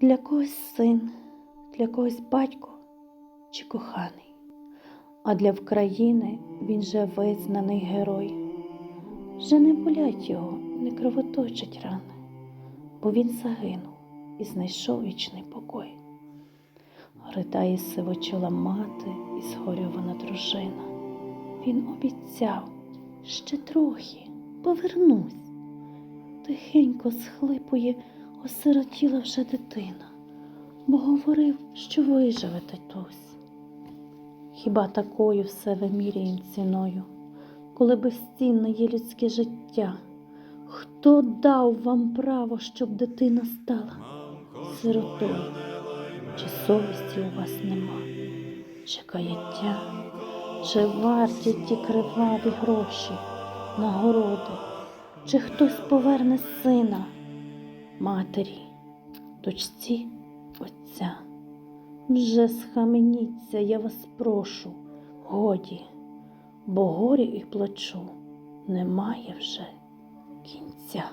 Для когось син, для когось батько чи коханий, а для України він же визнаний герой. Вже не болять його, не кровоточать рани, бо він загинув і знайшов вічний покой. Ридає сивочола мати і згорьована дружина. Він обіцяв ще трохи повернусь. Тихенько схлипує осиротіла вже дитина, бо говорив, що виживе татусь. Хіба такою все виміряєм ціною, коли безцінне є людське життя? Хто дав вам право, щоб дитина стала сиротою? Чи совісті у вас нема? Чи каяття? Чи варті ті криваві гроші, нагороди? Чи хтось поверне сина, матері, дочці, отця? Вже схаменіться, я вас прошу, годі, бо горі і плачу немає вже кінця.